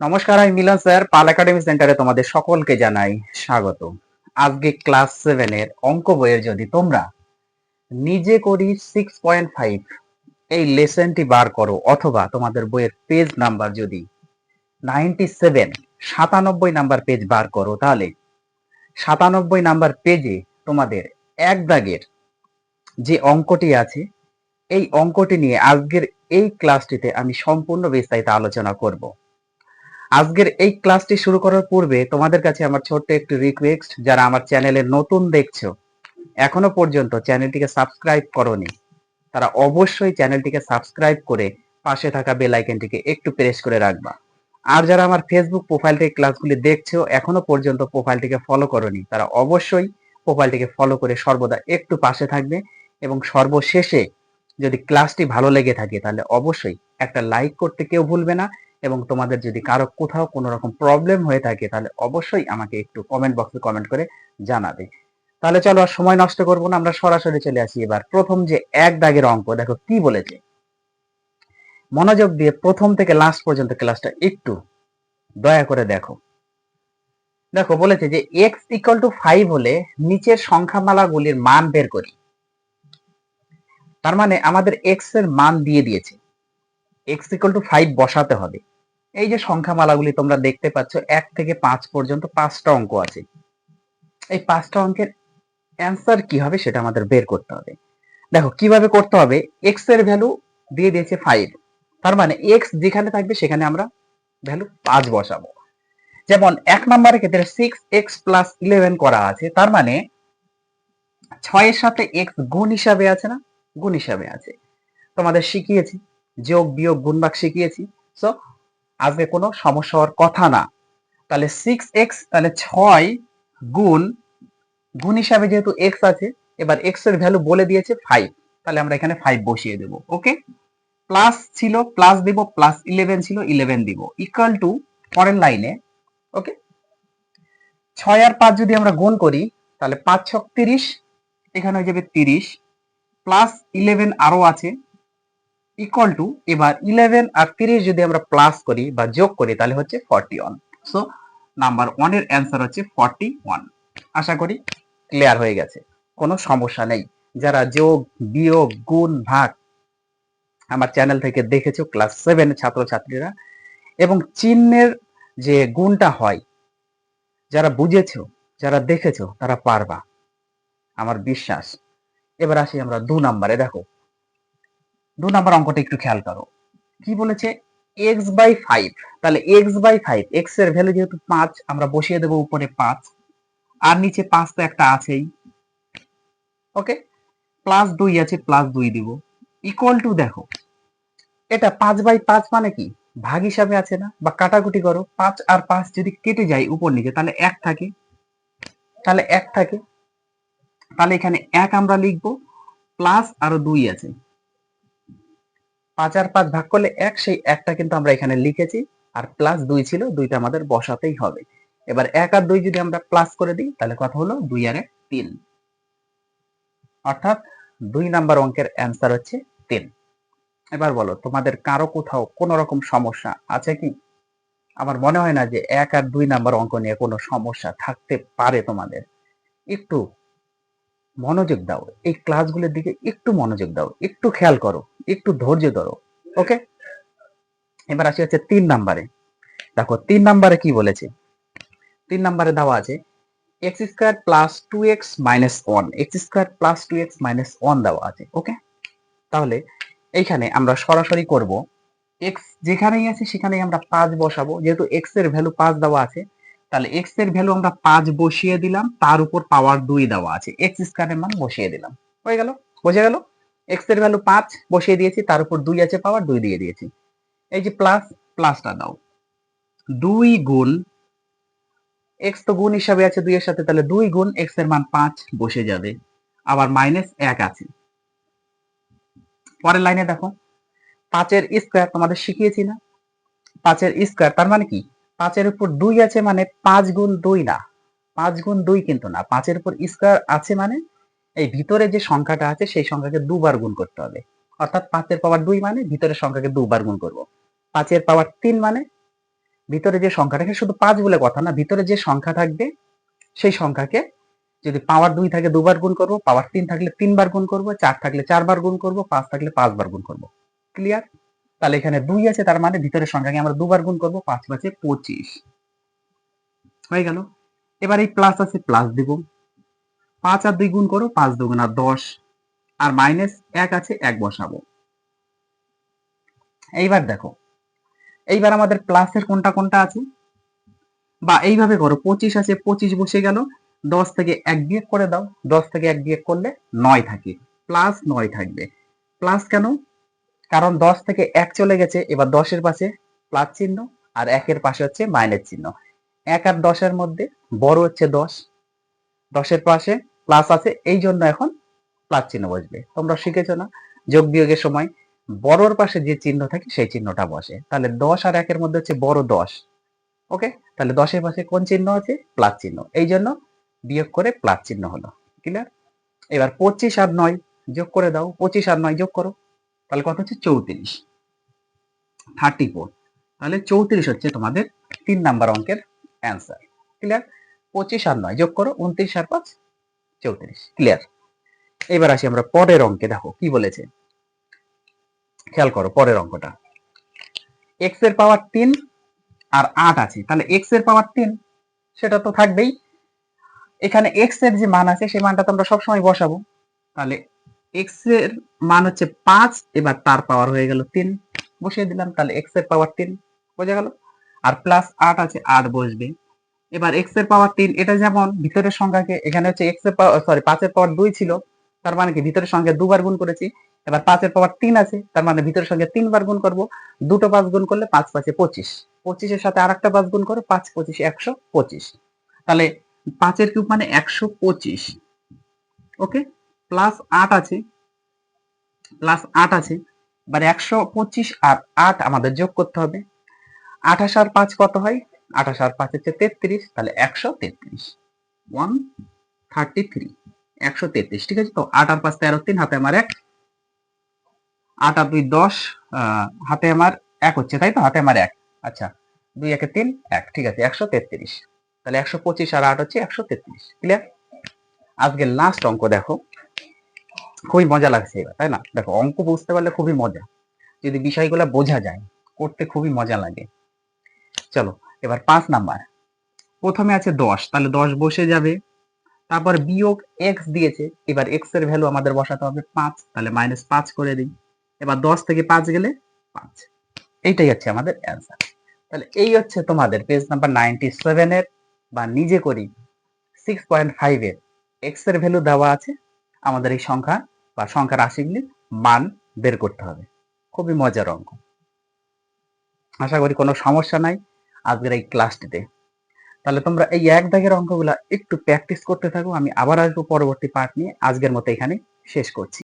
নমস্কার, আমি মিলন স্যার, পাল একাডেমি সেন্টারে তোমাদের সকলকে জানাই স্বাগত। আজকে ক্লাস সেভেনের অঙ্ক বইয়ের যদি তোমরা নিজে করি সিক্স পয়েন্ট ফাইভ এই লেসনটি বার করো, অথবা তোমাদের বইয়ের পেজ নাম্বার যদি নাইনটি সেভেন সাতানব্বই নাম্বার পেজ বার করো, তাহলে সাতানব্বই নাম্বার পেজে তোমাদের এক দাগের যে অঙ্কটি আছে, এই অঙ্কটি নিয়ে আজকের এই ক্লাসটিতে আমি সম্পূর্ণ বিস্তারিত আলোচনা করব। আজকের এই ক্লাসটি শুরু করার পূর্বে তোমাদের কাছে আমার ছোট্ট একটি রিকোয়েস্ট যারা আমার চ্যানেলে নতুন দেখছ, এখনও পর্যন্ত চ্যানেলটিকে সাবস্ক্রাইব করনি, তারা অবশ্যই চ্যানেলটিকে সাবস্ক্রাইব করে পাশে থাকা বেল আইকনটিকে একটু প্রেস করে রাখবা। আর যারা আমার ফেসবুক প্রোফাইল থেকে ক্লাসগুলি দেখছ, এখনও পর্যন্ত প্রোফাইলটিকে ফলো করনি, তারা অবশ্যই প্রোফাইলটিকে ফলো করে সর্বদা একটু পাশে থাকবে এবং সর্বশেষে যদি ক্লাসটি ভালো লেগে থাকে, তাহলে অবশ্যই একটা লাইক করতে কেউ ভুলবে না এবং তোমাদের যদি কারও কোথাও কোনো রকম প্রবলেম হয়ে থাকে, তাহলে অবশ্যই আমাকে একটু কমেন্ট বক্সে কমেন্ট করে জানাবে। তাহলে চলো আর সময় নষ্ট করব না, আমরা সরাসরি চলে আসি এবার। প্রথম যে এক দাগের অঙ্ক, দেখো কি বলেছে? মনোযোগ দিয়ে প্রথম থেকে লাস্ট পর্যন্ত ক্লাসটা একটু দয়া করে দেখো। দেখো, বলেছে যে এক্স ইকুয়াল টু ফাইভ হলে নিচের সংখ্যামালাগুলির মান বের করি। তার মানে আমাদের এক্সের মান দিয়ে দিয়েছে। এক্স ইকুয়াল টু ফাইভ বসাতে হবে। এই যে সংখ্যামালাগুলি তোমরা দেখতে পাচ্ছ, এক থেকে পাঁচ পর্যন্ত পাঁচটা অঙ্ক আছে। এই পাঁচটা অঙ্কের অ্যান্সার কি হবে সেটা আমাদের বের করতে হবে। দেখো, কীভাবে করতে হবে? এক্সের ভ্যালু দিয়ে দিয়েছে ফাইভ তার মানে এক্স যেখানে থাকবে সেখানে আমরা ভ্যালু পাঁচ বসাবো। যেমন এক নম্বরের ক্ষেত্রে সিক্স এক্স প্লাস ইলেভেন করা আছে, তার মানে ছয়ের সাথে এক্স গুণ হিসাবে আছে না? গুণ হিসাবে আছে। তোমাদের শিখিয়েছি, যোগ বিয়োগ গুণ ভাগ শিখিয়েছি। সো আজকে কোনো? সমস্যা হওয়ার কথা না। তাহলে সিক্স এক্স তাহলে ছয় গুণ গুণ হিসাবে যেহেতু এক্স আছে, এবার এক্সের ভ্যালু বলে দিয়েছে ফাইভ তাহলে আমরা এখানে ফাইভ বসিয়ে দেব ওকে প্লাস ছিল প্লাস দিব প্লাস ইলেভেন ছিল ইলেভেন দিব। ইকুয়াল টু পরের লাইনে ওকে ছয় আর পাঁচ যদি আমরা গুণ করি, তাহলে পাঁচ ছক তিরিশ, এখানে হয়ে যাবে তিরিশ। প্লাস ইলেভেন আরও আছে ইকুয়াল টু এবার ইলেভেন আর তিরিশ যদি আমরা প্লাস করি বা যোগ করি, তাহলে হচ্ছে ফর্টি ওয়ান সো নাম্বার ওয়ানের অ্যান্সার হচ্ছে ফর্টি ওয়ান আশা করি ক্লিয়ার হয়ে গেছে। কোনো সমস্যা নেই। যারা যোগ, বিয়োগ, গুণ, ভাগ আমার চ্যানেল থেকে দেখেছ ক্লাস সেভেন ছাত্রছাত্রীরা, এবং চিহ্নের যে গুণটা হয়, যারা বুঝেছ, যারা দেখেছ, তারা পারবা। আমার বিশ্বাস। এবার আসি আমরা দু নাম্বারে। দেখো দু নাম্বার অঙ্কটা একটু খেয়াল করো। কি বলেছে? এক্স বাই ফাইভ তাহলে এক্স বাই ফাইভ এক্সের ভ্যালু যেহেতু পাঁচ, আমরা বসিয়ে দেবো উপরে পাঁচ। আর নিচে পাঁচ তো একটা আছেই। ওকে প্লাস দুই আছে প্লাস দুই দিব। ইকুয়াল টু দেখো, এটা পাঁচ বাই পাঁচ মানে কি? ভাগ হিসাবে আছে না? বা কাটাকুটি করো, পাঁচ আর পাঁচ যদি কেটে যায় উপর নিচে, তাহলে এক থাকে। তাহলে এক থাকে। তাহলে এখানে এক আমরা লিখব প্লাস আরও দুই আছে। পাঁচ আর পাঁচ ভাগ করলে এক, সেই একটা কিন্তু আমরা এখানে লিখেছি। আর প্লাস দুই ছিল, দুইটা আমাদের বসাতেই হবে। এবার এক আর দুই যদি আমরা প্লাস করে দিই, তাহলে কথা হলো? দুই আর এক তিন। অর্থাৎ দুই নাম্বার অঙ্কের অ্যান্সার হচ্ছে তিন। এবার বলো, তোমাদের কারও কোথাও কোনো রকম সমস্যা আছে কি? আমার মনে হয় না যে এক আর দুই নাম্বার অঙ্ক নিয়ে কোনো সমস্যা থাকতে পারে তোমাদের। একটু মনোযোগ দাও। এই ক্লাসগুলোর দিকে একটু মনোযোগ দাও। একটু খেয়াল করো। একটু ধৈর্য ধরো ওকে এবার আসি হচ্ছে তিন নাম্বারে। দেখো, তিন নাম্বারে কি বলেছে? তিন নাম্বারে দেওয়া আছে x square plus two x minus one x square plus two x minus one দেওয়া আছে ওকে তাহলে এইখানে আমরা সরাসরি করব এক্স যেখানেই আছে সেখানেই আমরা পাঁচ বসাবো, যেহেতু এক্সের ভ্যালু পাঁচ দেওয়া আছে, তাহলে এক্সের ভ্যালু আমরা পাঁচ বসিয়ে দিলাম, তার উপর পাওয়ার দুই দেওয়া আছে এক্স স্কোয়ারের মান বসিয়ে দিলাম। হয়ে গেল? বোঝা গেল? এক্সের ভ্যালু পাঁচ, বসিয়ে দিয়েছি, তার উপর দুই আছে পাওয়ার দুই দিয়ে দিয়েছি। এই যে প্লাস প্লাসটা দাও। দুই গুণ এক্স তো গুণ হিসাবে আছে দুইয়ের সাথে, তাহলে দুই গুণ এক্সের মান পাঁচ, বসে যাবে। আবার মাইনাস এক আছে। পরের লাইনে দেখো, পাঁচের স্কোয়ার তোমাদের শিখিয়েছি না। পাঁচের স্কোয়ার তার মানে কি? পাঁচের উপর দুই আছে মানে পাঁচ গুণ দুই না। পাঁচ গুণ দুই কিন্তু না। পাঁচের উপর স্কোয়ার আছে মানে এই ভিতরে যে সংখ্যাটা আছে, সেই সংখ্যাকে দুবার গুণ করতে হবে। অর্থাৎ পাঁচের পাওয়ার দুই মানে ভিতরের সংখ্যাকে দুবার গুণ করব। পাঁচের পাওয়ার তিন মানে ভিতরে যে সংখ্যা থাকে শুধু পাঁচ বলে কথা না, ভিতরে যে সংখ্যা থাকবে, সেই সংখ্যাকে যদি পাওয়ার দুই থাকে দুবার গুণ করব, পাওয়ার তিন থাকলে তিনবার গুণ করব, চার থাকলে চারবার গুণ করব, পাঁচ থাকলে পাঁচবার গুণ করব। ক্লিয়ার তাহলে এখানে দুই আছে, তার মানে ভিতরের সংখ্যাকে আমরা দুবার গুণ করব, পাঁচ পাঁচে পঁচিশ। হয়ে গেল। এবার এই প্লাস আছে প্লাস দিব। পাঁচ আর দুই গুণ করো, পাঁচ দুগুণ আর দশ। আর মাইনাস এক আছে, এক বসাবো। এইবার দেখো, এইবার আমাদের প্লাসের কোনটা কোনটা আছে? বা এইভাবে করো, পঁচিশ আছে, পঁচিশ বসে গেল, দশ থেকে এক বিয়োগ করে দাও, দশ থেকে এক বিয়োগ করলে নয় থাকে প্লাস নয় থাকবে। প্লাস কেন? কারণ দশ থেকে এক চলে গেছে, এবার দশের পাশে প্লাস চিহ্ন, আর একের পাশে হচ্ছে মাইনাস চিহ্ন। এক আর দশের মধ্যে বড় হচ্ছে দশ। দশের পাশে প্লাস আছে এই জন্য এখন প্লাস চিহ্ন বসবে। তোমরা শিখেছো না? যোগ বিয়োগের সময় বড়র পাশে যে চিহ্ন থাকে, সেই চিহ্নটা বসে। তাহলে দশ আর একের মধ্যে হচ্ছে বড় দশ। ওকে তাহলে দশের পাশে কোন চিহ্ন আছে? প্লাস চিহ্ন। এই জন্য বিয়োগ করে প্লাস চিহ্ন হলো। ক্লিয়ার এবার পঁচিশ আর নয় যোগ করে দাও। পঁচিশ আর নয় যোগ করো। তাহলে কত হচ্ছে? চৌত্রিশ। থার্টি ফোর তাহলে চৌত্রিশ হচ্ছে তোমাদের তিন নাম্বার অঙ্কের অ্যান্সার ক্লিয়ার পঁচিশ আর নয় যোগ করো, উনত্রিশ আর পাঁচ। চৌত্রিশ ক্লিয়ার এবার আসি আমরা পরের অঙ্কে, দেখো কি বলেছে। খেয়াল করো পরের অঙ্কটা। এক্সের পাওয়ার তিন আর আট আছে, তাহলে এক্সের পাওয়ার তিন, সেটা তো থাকবেই। এখানে এক্সের যে মান আছে, সেই মানটা তো আমরা সবসময় বসাবো। তাহলে এক্সের মান হচ্ছে পাঁচ, এবার তার পাওয়ার হয়ে গেল তিন। বসিয়ে দিলাম, তাহলে এক্সের পাওয়ার তিন, বোঝা গেল? আর প্লাস আট আছে, আট বসবে। এবার এক্সের পাওয়ার তিন, এটা যেমন ভিতরের সংখ্যাকে এখানে হচ্ছে এক্সের পাওয়ার সরি পাঁচের পাওয়ার দুই ছিল, তার মানে কি? ভিতরের সংখ্যা দুবার গুণ করেছি। এবার পাঁচের পাওয়ার তিন আছে, তার মানে ভিতরের সংখ্যা তিনবার গুণ করব। দুটো পাঁচ গুণ করলে পাঁচ পাঁচে পঁচিশ। পঁচিশের সাথে আর একটা পাঁচ গুণ করে, পাঁচ পঁচিশ, একশো পঁচিশ। তাহলে পাঁচের কিউব মানে একশো পঁচিশ। ওকে প্লাস আট আছে। প্লাস আট আছে। এবার একশো পঁচিশ আর আট আমাদের যোগ করতে হবে। আঠাশ আর পাঁচ কত হয়? আঠাশ আর পাঁচ হচ্ছে তেত্রিশ, তাহলে একশো তেত্রিশ। ওয়ান থার্টি থ্রি একশো তেত্রিশ, ঠিক আছে? তো আট আর পাঁচ তেরো, তিন হাতে আমার এক, আট আর দুই দশ হাতে আমার এক হচ্ছে, তাই তো? হাতে আমার এক। আচ্ছা দুই একে তিন, এক, ঠিক আছে, একশো তেত্রিশ। তাহলে একশো পঁচিশ আর আট হচ্ছে একশো তেত্রিশ ক্লিয়ার আজকে লাস্ট অঙ্ক দেখো। খুবই মজা লাগছে এবার, তাই না? দেখো, অঙ্ক বুঝতে পারলে খুবই মজা। যদি বিষয়গুলো বোঝা যায়, করতে খুবই মজা লাগে। চলো এবার পাঁচ নাম্বার। প্রথমে আছে দশ, তাহলে দশ বসে যাবে। তারপর বিয়োগ এক্স দিয়েছে, এবার এক্সের ভ্যালু আমাদের বসাতে হবে পাঁচ, তাহলে মাইনাস পাঁচ করে দিই। এবার দশ থেকে পাঁচ গেলে পাঁচ। এইটাই হচ্ছে আমাদের অ্যান্সার তাহলে এই হচ্ছে তোমাদের পেজ নাম্বার নাইনটি সেভেনের বা নিজে করি সিক্স পয়েন্ট ফাইভের এক্সের ভ্যালু দেওয়া আছে, আমাদের এই সংখ্যা বা সংখ্যার রাশিগুলির মান বের করতে হবে। খুবই মজার অঙ্ক। আশা করি কোনো সমস্যা নাই। আজকের এই ক্লাসটিতে তাহলে তোমরা এই এক দাগের অঙ্কগুলা একটু প্র্যাকটিস করতে থাকো, আমি আবার আসব পরবর্তী পার্ট নিয়ে। আজকের মতো এখানে শেষ করছি।